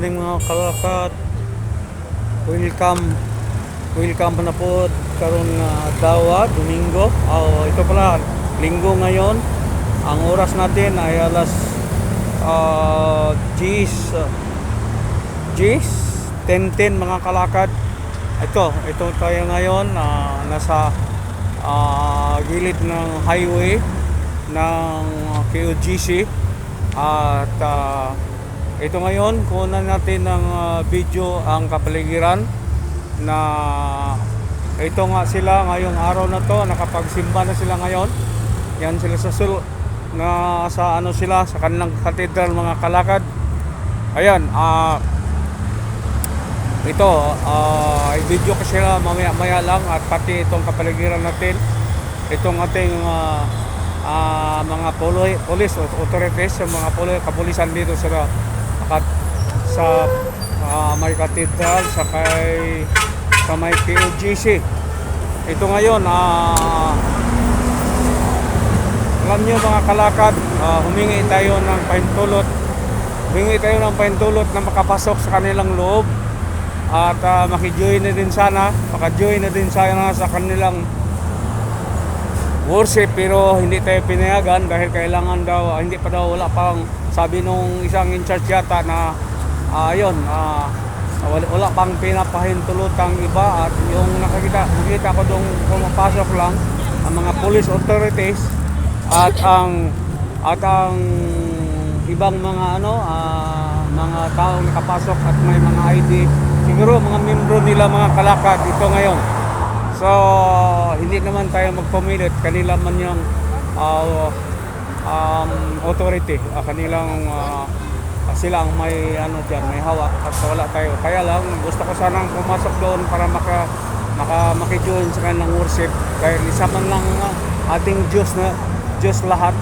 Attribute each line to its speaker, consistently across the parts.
Speaker 1: morning mga kalakat. Welcome. Welcome na po karon nga dawa, Domingo. Oh, ito pala, linggo ngayon. Ang oras natin ay alas uh, G's G's 10.10 mga kalakad. Ito, ito tayo ngayon ah, nasa ah, gilid ng highway ng KOGC at ah, ito ngayon kunan natin ng ah, video ang kapaligiran na ito nga sila ngayong araw na to nakapagsimba na sila ngayon. Yan sila sa sul na sa ano sila sa kanilang katedral mga kalakad. Ayan ah ito ah i-video ko sila mamaya maya lang at pati itong kapaligiran natin. Itong ating ah, ah, mga poli, police authorities yung mga poli, kapulisan dito sa sa ah, may katedral sa kay sa may POGC ito ngayon ah alam nyo mga kalakad ah, humingi tayo ng pahintulot humingi tayo ng pahintulot na makapasok sa kanilang loob. At ah, makijoin na din sana makajoin na din sana sa kanilang worship pero hindi tayo pinayagan dahil kailangan daw hindi pa daw wala pang sabi nung isang in charge yata na ah, ayun ah, wala, wala pang pinapahintulutang iba at yung nakakita nakita ko dong pumapasok lang ang mga police authorities at ang at ang ibang mga ano ah, mga taong nakapasok at may mga ID siguro mga membro nila mga kalakad ito ngayon So, hindi naman tayo magpumilit. Kanila man yung uh, um, authority. Uh, kanilang uh, sila ang may ano diyan, may hawak at wala tayo. Kaya lang gusto ko sanang pumasok doon para maka maka makijoin sa kanilang worship dahil isa man lang uh, ating Diyos na Diyos lahat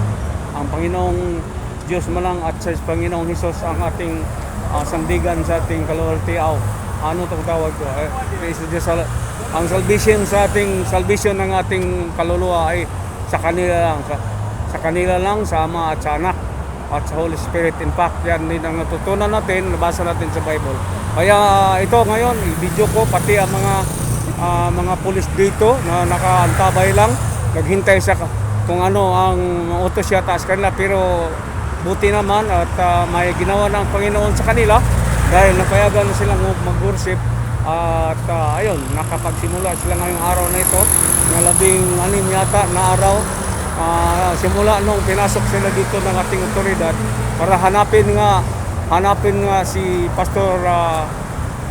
Speaker 1: ang Panginoong Diyos man lang at sa Panginoong Hesus ang ating uh, sandigan sa ating kalultiaw. Ano itong tawag ko? Eh, praise Diyos ang salvation sa ating salvation ng ating kaluluwa ay sa kanila lang. Sa, sa kanila lang sa Ama at sa Anak at sa Holy Spirit. In fact yan din ang natutunan natin nabasa natin sa Bible. Kaya ito ngayon i-video ko pati ang mga ah, mga pulis dito na nakaantabay lang. Naghintay sa kung ano ang utos yata sa kanila. Pero buti naman at ah, may ginawa ng Panginoon sa kanila dahil napayagan na silang mag-worship at ah, ayun, nakapagsimula sila ngayong araw na ito na labing anim yata na araw Ah, simula nung pinasok sila dito ng ating otoridad para hanapin nga hanapin nga si Pastor ah,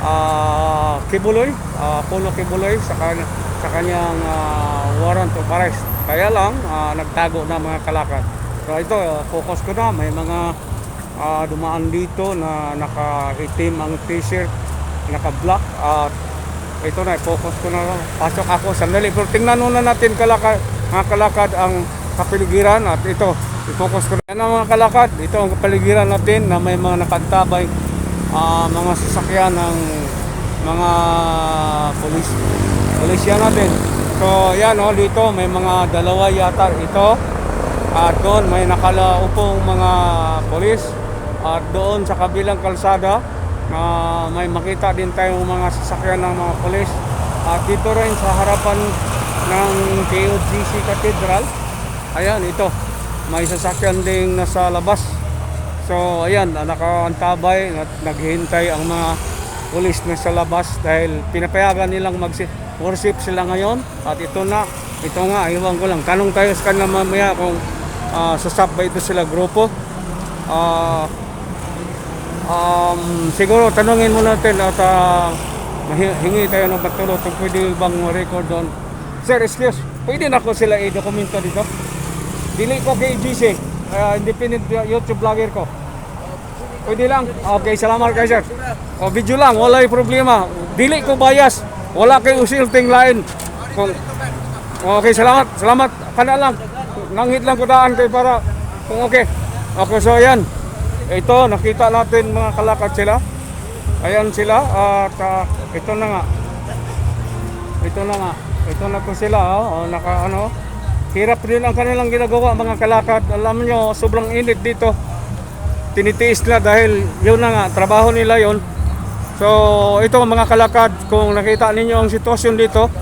Speaker 1: ah, Kibuloy, ah, Polo Kibuloy sa, kan sa kanyang ah, warrant of arrest. Kaya lang, ah, nagtago na mga kalakad. So ito, ah, focus ko na, may mga ah, dumaan dito na naka-itim ang t-shirt, naka-black at ito na, focus ko na pasok ako. Sandali pero tingnan muna natin kalakad, mga kalakad ang kapaligiran at ito i-focus ko na ang mga kalakad. Ito ang kapaligiran natin na may mga nakantabay ah, mga sasakyan ng mga polis polisya natin. So yan oh dito may mga dalawa yata. Ito at doon may nakalaupong mga polis at doon sa kabilang kalsada na may makita din tayong mga sasakyan ng mga polis. At dito rin sa harapan ng KOGC Cathedral ayan ito. May sasakyan ding nasa labas. So ayan nakaantabay at naghihintay ang mga pulis na sa labas dahil pinapayagan nilang mag worship sila ngayon. At ito na ito nga iwan ko lang. Tanong tayo sa kanila mamaya kung uh, sasab ba ito sila grupo. Ah Um, siguro tanungin mo natin at uh, hingi tayo ng pagtulong kung pwede bang record doon. Sir, excuse, pwede na ako sila i-dokumento dito? Dili ko kay GC, uh, independent YouTube vlogger ko. Pwede lang? Okay, salamat kay sir. O, video lang, wala problema. Dili ko bias, wala kay usilting line. Kung, okay, salamat, salamat. Kana lang, nangit lang ko daan kay para kung okay. Okay, so yan. Ito, nakita natin mga kalakad sila. Ayan sila at ah, ito na nga. Ito na nga. Ito na po sila, oh, oh, naka ano. Hirap din ang kanilang ginagawa mga kalakad. Alam nyo, sobrang init dito. tinitiis na dahil yun na nga, trabaho nila yon. So ito mga kalakad, kung nakita ninyo ang sitwasyon dito,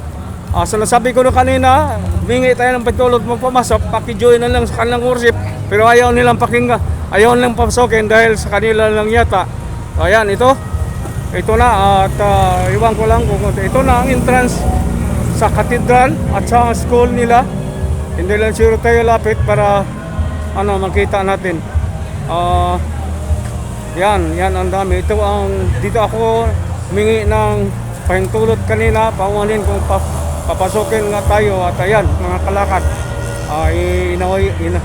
Speaker 1: ah so nasabi ko na kanina, mingi tayo ng patulog mo pumasok, pakijoin na lang sa kanilang worship, pero ayaw nilang pakinggan, ayaw nilang pasokin dahil sa kanila lang yata. Ayan, ito, ito na at ah, iwan ko lang kung ito na ang entrance sa katedral at sa school nila. Hindi lang sure tayo lapit para ano makita natin. Ah yan, yan ang dami. Ito ang dito ako humingi ng pahintulot kanina, pangunin kung pa, papasukin nga tayo at ayan, mga kalakad. Ah, inaway, ina,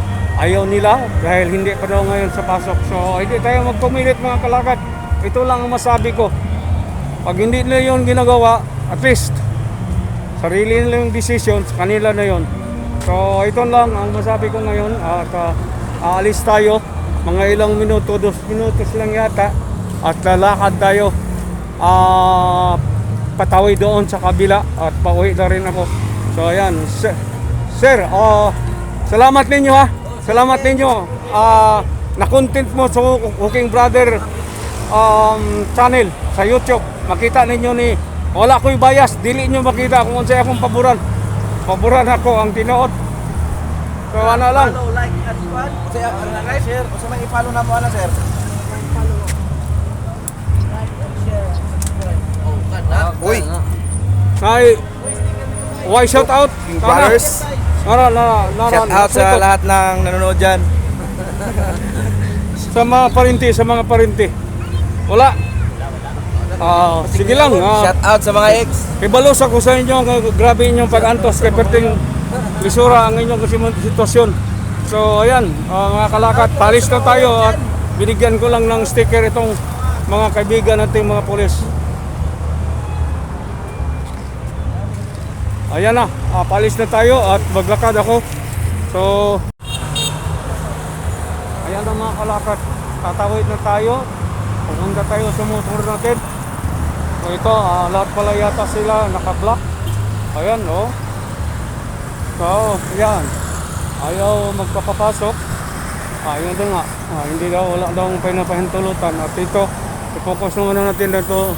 Speaker 1: ayaw nila dahil hindi pa daw ngayon sa pasok. So, hindi tayo magpumilit mga kalakad. Ito lang ang masabi ko. Pag hindi nila yun ginagawa, at least, sarili nila yung decision, sa kanila na yun. So, ito lang ang masabi ko ngayon at ah, aalis tayo. Mga ilang minuto, dos minutos lang yata at lalakad tayo ah patawid doon sa kabila at pauwi na rin ako. So, ayan. Sir, sir ah, salamat ninyo ha. Salamat ninyo. Ah, na-content mo sa Cooking Brother um, channel sa YouTube. Makita ninyo ni wala ko'y bias, dili nyo makita kung unsay akong paboran. Paboran ako ang tinuod. So ano lang.
Speaker 2: Follow, like, at what? Kasi ang uh, share, o sa may i-follow na mo ana, sir. Uy,
Speaker 1: Ay why shout out?
Speaker 2: Brothers. Shout out sa lahat ng nanonood dyan.
Speaker 1: sa mga parinti, sa mga parinti. Wala. Ah, sige lang. ah,
Speaker 2: Shout out sa mga ex.
Speaker 1: Ibalos ako sa inyo, nga- grabe inyong pag-antos kay perting lisura ang inyong kasi- sitwasyon. So ayan, ah, mga kalakat, palis na tayo at binigyan ko lang ng sticker itong mga kaibigan nating mga pulis. Ayan na, ah, palis na tayo at maglakad ako. So, ayan na mga kalakat, tatawid na tayo. Pumunta tayo sa motor natin. So ito, ah, lahat pala yata sila naka-block. Ayan, oh. So, yan. Ayaw magpapapasok. Ayun daw nga. Ah, hindi daw, wala daw pinapahintulutan. At ito, i-focus naman natin dito